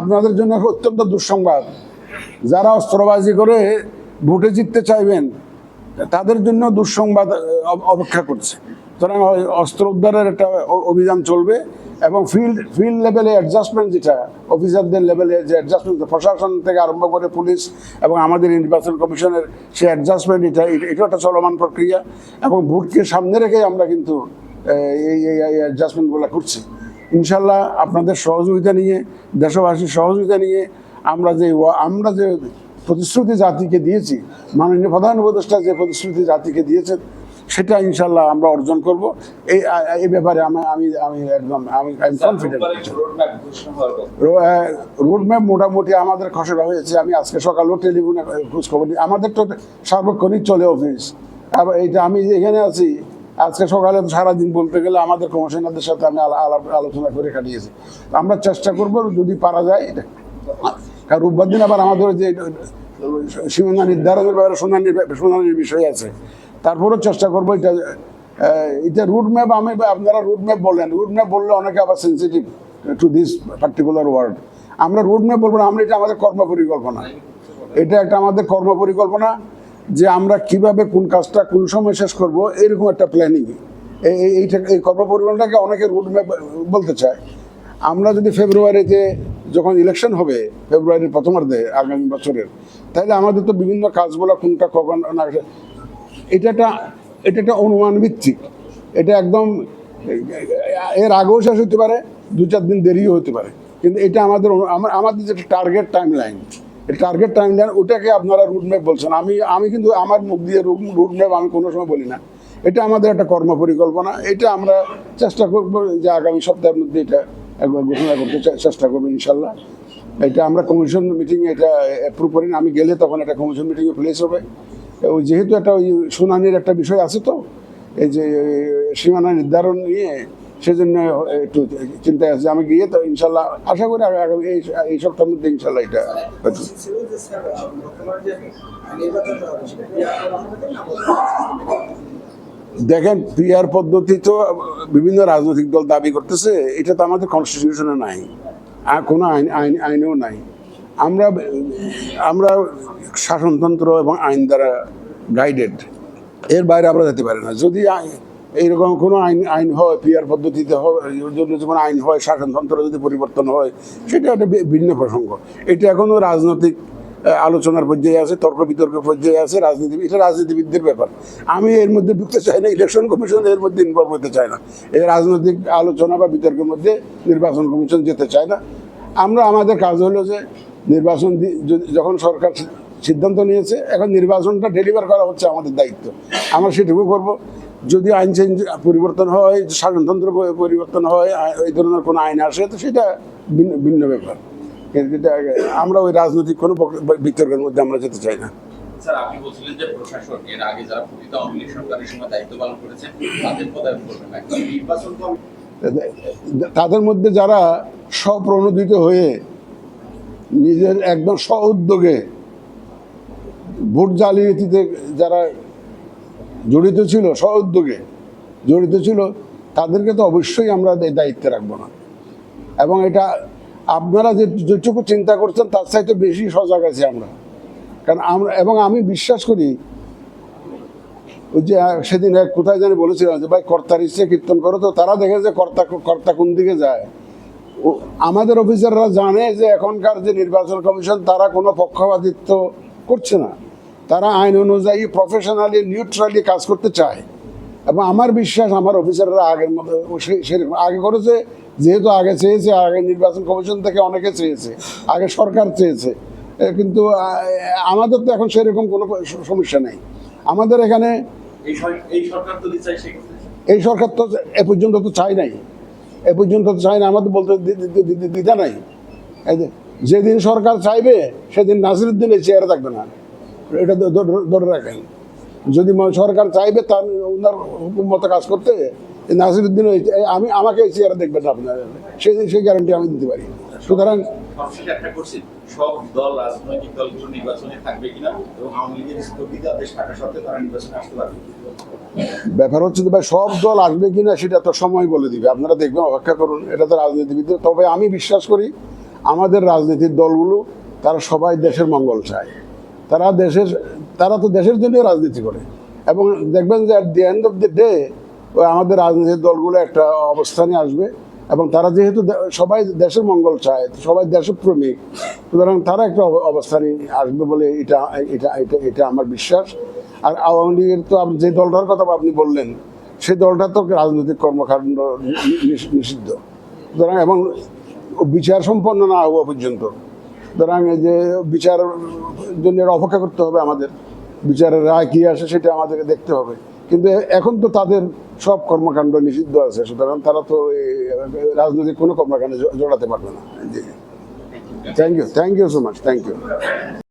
আপনাদের জন্য অত্যন্ত দুঃসংবাদ। যারা অস্ত্রবাজি করে ভোটে জিততে চাইবেন, তাদের জন্য দুঃসংবাদ অপেক্ষা করছে। সুতরাং অস্ত্র উদ্ধারের একটা অভিযান চলবে এবং ফিল্ড ফিল্ড লেভেলে অ্যাডজাস্টমেন্ট যেটা অফিসারদের লেভেলে যে অ্যাডজাস্টমেন্ট প্রশাসন থেকে আরম্ভ করে পুলিশ এবং আমাদের নির্বাচন কমিশনের সেই অ্যাডজাস্টমেন্ট এটা এটা একটা চলমান প্রক্রিয়া এবং ভোটকে সামনে রেখে আমরা কিন্তু এই অ্যাডজাস্টমেন্টগুলো করছি। ইনশাল্লাহ আপনাদের সহযোগিতা নিয়ে দেশবাসীর সহযোগিতা নিয়ে আমরা যে আমরা যে প্রতিশ্রুতি জাতিকে দিয়েছি মাননীয় প্রধান উপদেষ্টা যে প্রতিশ্রুতি জাতিকে দিয়েছেন সেটা ইনশাল্লাহ আমরা অর্জন করব। এই এই ব্যাপারে আমি আমি আমি একদম আমি কনফিডেন্ট রোড ম্যাপ মোটামুটি আমাদের খসড়া হয়েছে। আমি আজকে সকালেও টেলিফোনে খোঁজ খবর নিই। আমাদের তো সার্বক্ষণিক চলে অফিস আর এইটা আমি এখানে আছি আজকে সকালে সারাদিন বলতে গেলে আমাদের কমিশনারদের সাথে আমি আলোচনা করে কাটিয়েছি। আমরা চেষ্টা করব যদি পারা যায় এটা। কারণ রোববার দিন আবার আমাদের যে সীমানা নির্ধারণের ব্যাপারে শুনানির শুনানির বিষয় আছে। তারপরেও চেষ্টা করব এটা এটা রুট ম্যাপ আমি আপনারা রুট ম্যাপ বললেন রুট ম্যাপ বললে অনেকে আবার sensitive to this particular word আমরা রুট ম্যাপ বলব না, আমরা এটা আমাদের কর্ম পরিকল্পনা এটা একটা আমাদের কর্ম পরিকল্পনা যে আমরা কীভাবে কোন কাজটা কোন সময় শেষ করব, এরকম একটা প্ল্যানিং এইটা, এই কর্ম পরিকল্পনাটাকে অনেকে রুট ম্যাপ বলতে চায়। আমরা যদি ফেব্রুয়ারিতে যখন ইলেকশন হবে ফেব্রুয়ারির প্রথমার্ধে, আগামী বছরের, তাহলে আমাদের তো বিভিন্ন কাজগুলো কোনটা কখন এটা একটা এটা একটা অনুমান ভিত্তিক। এটা একদম, এর আগেও শেষ হতে পারে, দু চার দিন দেরিও হতে পারে। কিন্তু এটা আমাদের আমাদের যেটা target time line target time দেন, ওটাকে আপনারা রুট ম্যাপ বলছেন। আমি আমি কিন্তু আমার মুখ দিয়ে রুট ম্যাপ আমি কোনো সময় বলি না। এটা আমাদের একটা কর্ম পরিকল্পনা। এটা আমরা চেষ্টা করব যে আগামী সপ্তাহের মধ্যে এটা একবার ঘোষণা করতে চেষ্টা করব ইনশাল্লাহ। এটা আমরা কমিশন মিটিংয়ে এটা অ্যাপ্রুভ করি না। আমি গেলে তখন একটা কমিশন মিটিংয়ে প্লেস হবে। যেহেতু একটা ওই শুনানির একটা বিষয় আছে তো, এই যে, সীমানা নির্ধারণ নিয়ে সেজন্য একটু চিন্তায় আছে আমি গিয়ে তো ইনশাল্লাহ আশা করি আগামী এই সপ্তাহের মধ্যে ইনশাল্লাহ এটা দেখেন, পিআর পদ্ধতি তো বিভিন্ন রাজনৈতিক দল দাবি করতেছে, এটা তো আমাদের কনস্টিটিউশনে নাই, আর কোনো আইন আইন আইনেও নাই। আমরা আমরা শাসনতন্ত্র এবং আইন দ্বারা গাইডেড এর বাইরে আমরা যেতে পারি না। যদি এইরকম কোনো আইন আইন হয় পিআর পদ্ধতিতে হয় যেমন আইন হয়, শাসনতন্ত্র যদি পরিবর্তন হয়, সেটা একটা ভিন্ন প্রসঙ্গ। এটা এখনও রাজনৈতিক আলোচনার পর্যায়ে আছে, তর্ক বিতর্ক পর্যায়ে আছে, রাজনীতি, এটা রাজনীতিবিদদের ব্যাপার। আমি এর মধ্যে ঢুকতে চাই না, ইলেকশন কমিশন এর মধ্যে ইনভলভ হতে চায় না। এই রাজনৈতিক আলোচনা বা বিতর্কের মধ্যে নির্বাচন কমিশন যেতে চায় না। আমরা, আমাদের কাজ হলো যে নির্বাচন যখন সরকার সিদ্ধান্ত নিয়েছে, এখন নির্বাচনটা ডেলিভার করা হচ্ছে আমাদের দায়িত্ব। আমরা সেটুকু করব। যদি আইন চেঞ্জ পরিবর্তন হয় শাসনতন্ত্র পরিবর্তন হয় এই ধরনের কোনো আইন আসে তো সেটা ভিন্ন ভিন্ন ব্যাপার। কিন্তু এটা আমরা ওই রাজনৈতিক কোনো বিতর্কের মধ্যে আমরা যেতে চাই না। স্যার আপনি বলছিলেন যে প্রশাসন এর আগে যারা পতিত আওয়ামী লীগ সরকারের সময় দায়িত্ব পালন করেছেন তাদের পদায়ন করবেন না। নির্বাচন তাদের মধ্যে যারা স্বপ্রণোদিত হয়ে নিজের একদম স্ব উদ্যোগে ভোট জালিয়াতিতে যারা জড়িত ছিল স্ব উদ্যোগে জড়িত ছিল, তাদেরকে তো অবশ্যই আমরা দায়িত্বে রাখব না। এবং এটা আপনারা যে যেটুকু চিন্তা করছেন, তার চাইতে বেশি সজাগ আছি আমরা। কারণ আমরা, এবং আমি বিশ্বাস করি, ওই যে সেদিন এক কোথায় জানি বলেছিলাম যে, ভাই, কর্তার ইচ্ছে কীর্তন করো। তো তারা দেখে যে কর্তা কর্তা কোন দিকে যায়। ও, আমাদের অফিসাররা জানে যে এখনকার যে নির্বাচন কমিশন, তারা কোনো পক্ষপাতিত্ব করছে না। তারা আইন অনুযায়ী প্রফেশনালি নিউট্রালি কাজ করতে চায়। এবং আমার বিশ্বাস আমার অফিসাররা আগের মতো সেরকম আগে করেছে যেহেতু আগে চেয়েছে আগে নির্বাচন কমিশন থেকে অনেকে চেয়েছে আগে সরকার চেয়েছে। কিন্তু আমাদের তো এখন সেরকম কোনো সমস্যা নেই। আমাদের এখানে এই সরকার তো এ পর্যন্ত তো চাই নাই। এ পর্যন্ত তো চাই না আমাদের বলতে দি- দি- দি- দি- দ্বিধা নাই। যেদিন সরকার চাইবে সেদিন নাসিরুদ্দিন এই চেয়ারে থাকবে না। এটা ধরে রাখেন। যদি সরকার চাইবে তার ওনার হুকুম মতো কাজ করতে নাসিরুদ্দিন আমি আমাকে এই চেয়ারে দেখবেন আপনার। সেই সেই গ্যারান্টি আমি দিতে পারি। সুতরাং সবশেষে একটা করছি সব দল রাজনৈতিক দলগুলো নির্বাচনে থাকবে কিনা এবং আওয়ামী লীগের স্থগিতাদেশ থাকা সত্ত্বেও তারা নির্বাচনে আসতে পারবে ব্যাপার হচ্ছে ভাই সব দল আসবে কিনা সেটা তো সময় বলে দিবে। আপনারা দেখবেন অপেক্ষা করুন এটা তো রাজনীতিবিদ। তবে আমি বিশ্বাস করি আমাদের রাজনীতির দলগুলো তারা সবাই দেশের মঙ্গল চায়। তারা দেশের, তারা তো দেশের জন্য রাজনীতি করে। এবং দেখবেন যে at the end of the day আমাদের রাজনীতির দলগুলো একটা অবস্থানে আসবে এবং তারা যেহেতু সবাই দেশের মঙ্গল চায়, সবাই দেশপ্রেমিক, সুতরাং তারা একটা অব- অবস্থানে আসবে বলে এটা এটা এটা এটা আমার বিশ্বাস। আর আওয়ামী লীগের তো আপনি যে দলটার কথা আপনি বললেন সেই দলটা তো রাজনৈতিক কর্মকাণ্ড নিষিদ্ধ। সুতরাং এবং বিচার সম্পন্ন না হওয়া পর্যন্ত। সুতরাং এই যে বিচার জন্য অপেক্ষা করতে হবে আমাদের। বিচারের রায় কী আসে সেটা আমাদেরকে দেখতে হবে। কিন্তু এখন তো তাদের সব কর্মকাণ্ড নিষিদ্ধ আছে, সুতরাং তারা তো রাজনৈতিক কোনো কর্মকাণ্ডে জড়াতে পারবে না। Thank you thank you so much thank you